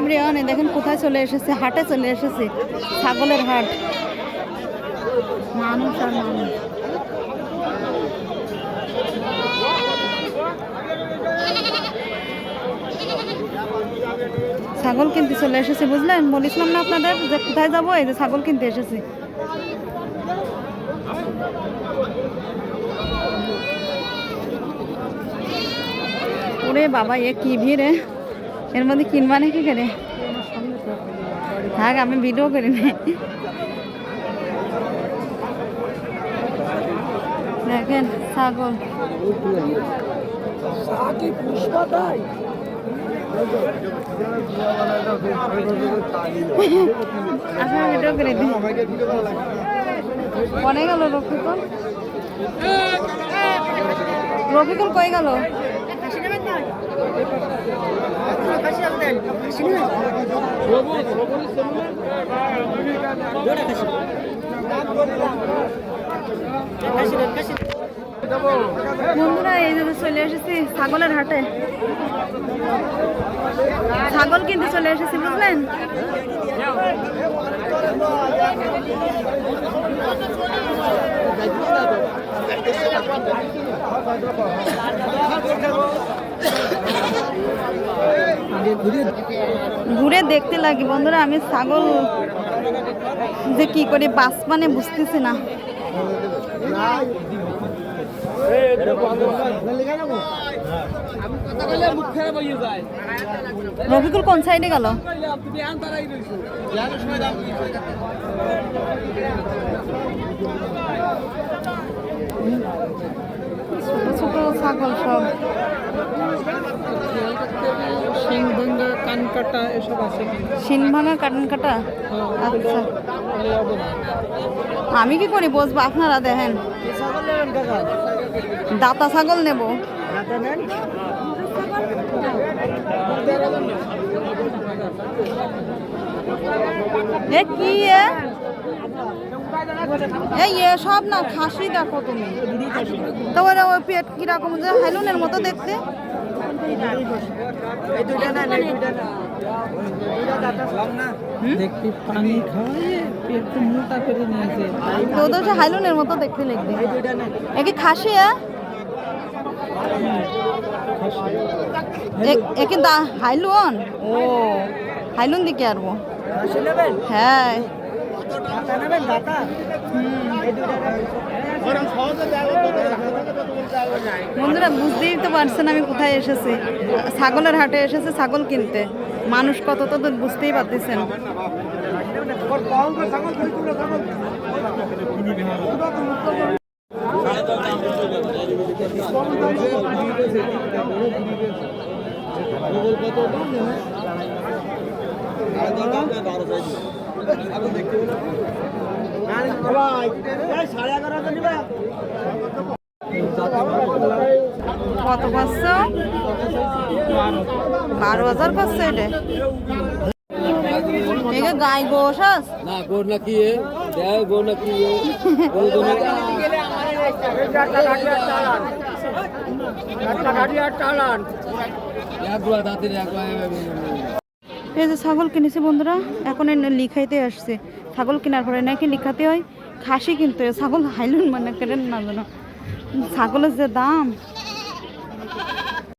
Everyone দেখেন কোথায় চলে এসেছে, হাটে চলে এসেছে, ছাগলের হাট। মানুষ আর মানুষ। ছাগল কিনতে চলে এসেছে, বুঝলেন? বলেছিলাম না আপনাদের যে কোথায় যাব, এই যে ছাগল কিনতে এসেছি। ওরে বাবা, এ কি ভিড় এর মধ্যে কিনবা নাকি করে? থাক, আমি ভিডিও করি না। দেখেন, ছাগল। ভিডিও করে রফিকুল কই গেল? বন্ধুরা এই যে চলে এসেছি ছাগলের হাটে। ছাগল কিনতে চলে এসেছি বুঝলেন? ঘুরে দেখতে লাগি বন্ধুরা আমি ছাগল যে কি করে বাস মানে বুঝতেছি না। রফিকুল কোন সাইডে গেল? ছোট ছোট ছাগল সব। সিংভঙ্গা কান কাটা এসব আছে শিন ভাঙা কাটন কাটা আচ্ছা আমি কি করি বসবো? আপনারা দেখেন। দাতা ছাগল নেব। এ কি এ? এই এ সব না খাসি দেখো তুমি। তো ওই পেট কীরকম যে হেলুনের মতো দেখতে। তো মোটা করে নিয়েছে তো তো হচ্ছে হাইলুনের মতো দেখতে লাগবে। এ খাসি এ? এ- এ দা হাইলুন? ও হাইলুন দিকে আরবো হ্যাঁ। বন্ধুরা, বুঝতেই তো পারছেন আমি কোথায় এসেছি। ছাগলের হাটে এসেছে ছাগল কিনতে। মানুষ কত তো বুঝতেই পারতেছেন। কত পাঁচশো? বারো হাজার পাঁচশো এটা। গাই গোস না গোর না কি গোর না গুয়া এই যে ছাগল কিনেছি বন্ধুরা এখন এ লিখাইতে আসছে। ছাগল কেনার পরে নাকি লিখাতে হয়? খাসি কিনতে ছাগল হাইলুন মানে কেন না জানো। ছাগলের যে দাম